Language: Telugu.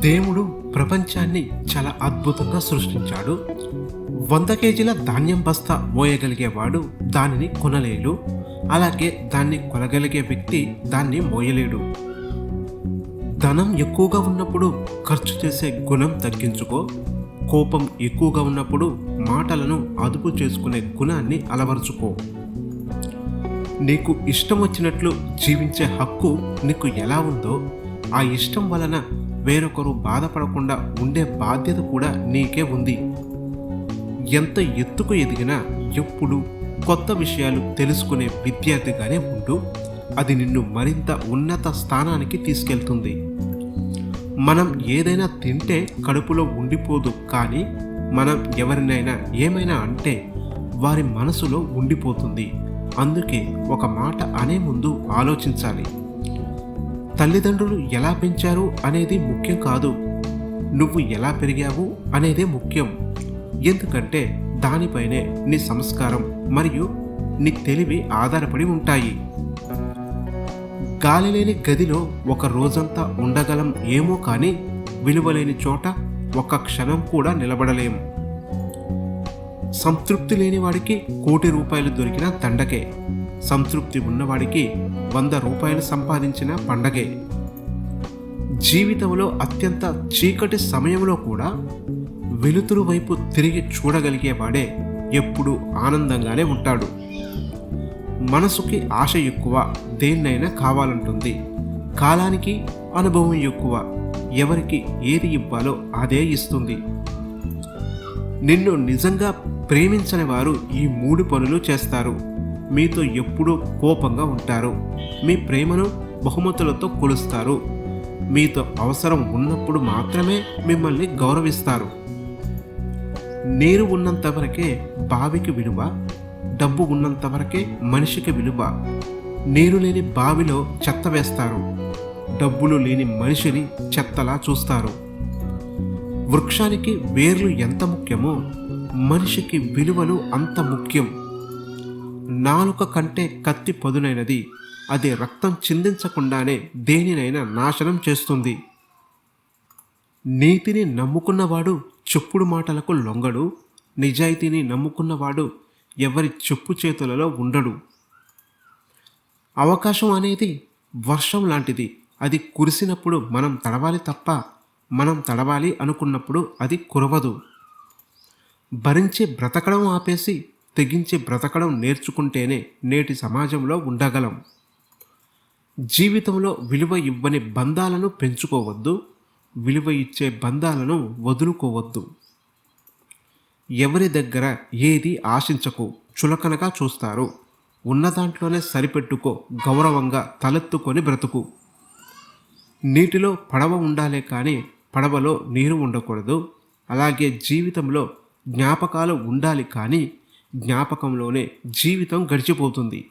దేవుడు ప్రపంచాన్ని చాలా అద్భుతంగా సృష్టించాడు. వంద కేజీల ధాన్యం బస్తా మోయగలిగేవాడు దానిని కొనలేడు. అలాగే దాన్ని కొనగలిగే వ్యక్తి దాన్ని మోయలేడు. ధనం ఎక్కువగా ఉన్నప్పుడు ఖర్చు చేసే గుణం తగ్గించుకో. కోపం ఎక్కువగా ఉన్నప్పుడు మాటలను అదుపు చేసుకునే గుణాన్ని అలవరుచుకో. నీకు ఇష్టం వచ్చినట్లు జీవించే హక్కు నీకు ఎలా ఉందో ఆ ఇష్టం వలన వేరొకరు బాధపడకుండా ఉండే బాధ్యత కూడా నీకే ఉంది. ఎంత ఎత్తుకు ఎదిగినా ఎప్పుడు కొత్త విషయాలు తెలుసుకునే విద్యార్థిగానే ఉంటూ అది నిన్ను మరింత ఉన్నత స్థానానికి తీసుకెళ్తుంది. మనం ఏదైనా తింటే కడుపులో ఉండిపోదు కానీ మనం ఎవరినైనా ఏమైనా అంటే వారి మనసులో ఉండిపోతుంది. అందుకే ఒక మాట అనే ముందు ఆలోచించాలి. తల్లిదండ్రులు ఎలా పెంచారు అనేది ముఖ్యం కాదు. నువ్వు ఎలా పెరిగావు అనేదే ముఖ్యం. ఎందుకంటే దానిపైనే నీ సంస్కారం మరియు నీ తెలివి ఆధారపడి ఉంటాయి. గాలి లేని గదిలో ఒక రోజంతా ఉండగలం ఏమో కానీ విలువలేని చోట ఒక క్షణం కూడా నిలబడలేం. సంతృప్తి లేని వాడికి కోటి రూపాయలు దొరికిన దండకే. సంతృప్తి ఉన్నవాడికి వంద రూపాయలు సంపాదించిన పండగే. జీవితంలో అత్యంత చీకటి సమయంలో కూడా వెలుతురు వైపు తిరిగి చూడగలిగేవాడే ఎప్పుడూ ఆనందంగానే ఉంటాడు. మనసుకి ఆశ ఎక్కువ దేన్నైనా కావాలంటుంది. కాలానికి అనుభవం ఎక్కువ ఎవరికి ఏది ఇవ్వాలో అదే ఇస్తుంది. నిన్ను నిజంగా ప్రేమించని వారు ఈ మూడు పనులు చేస్తారు. మీతో ఎప్పుడూ కోపంగా ఉంటారు. మీ ప్రేమను బహుమతులతో కొలుస్తారు. మీతో అవసరం ఉన్నప్పుడు మాత్రమే మిమ్మల్ని గౌరవిస్తారు. నీరు ఉన్నంత వరకే బావికి విలువ డబ్బు ఉన్నంత వరకే మనిషికి విలువ. నీరు లేని బావిలో చెత్త వేస్తారు. డబ్బులు లేని మనిషిని చెత్తలా చూస్తారు. వృక్షానికి వేర్లు ఎంత ముఖ్యమో మనిషికి విలువలు అంత ముఖ్యం. నాలుక కంటే కత్తి పదునైనది. అది రక్తం చిందించకుండానే దేనినైనా నాశనం చేస్తుంది. నీతిని నమ్ముకున్నవాడు చెప్పుడు మాటలకు లొంగడు. నిజాయితీని నమ్ముకున్నవాడు ఎవరి చెప్పు చేతులలో ఉండడు. అవకాశం అనేది వర్షం లాంటిది. అది కురిసినప్పుడు మనం తడవాలి తప్ప మనం తడవాలి అనుకున్నప్పుడు అది కురవదు. భరించి బ్రతకడం ఆపేసి తెగించి బ్రతకడం నేర్చుకుంటేనే నేటి సమాజంలో ఉండగలం. జీవితంలో విలువ ఇవ్వని బంధాలను పెంచుకోవద్దు విలువ ఇచ్చే బంధాలను వదులుకోవద్దు. ఎవరి దగ్గర ఏది ఆశించకు చులకనగా చూస్తారు. ఉన్న దాంట్లోనే సరిపెట్టుకో గౌరవంగా తలెత్తుకొని బ్రతుకు. నీటిలో పడవ ఉండాలే కానీ పడవలో నీరు ఉండకూడదు. అలాగే జీవితంలో జ్ఞాపకాలు ఉండాలి కానీ జ్ఞాపకంలోనే జీవితం గడిచిపోతుంది.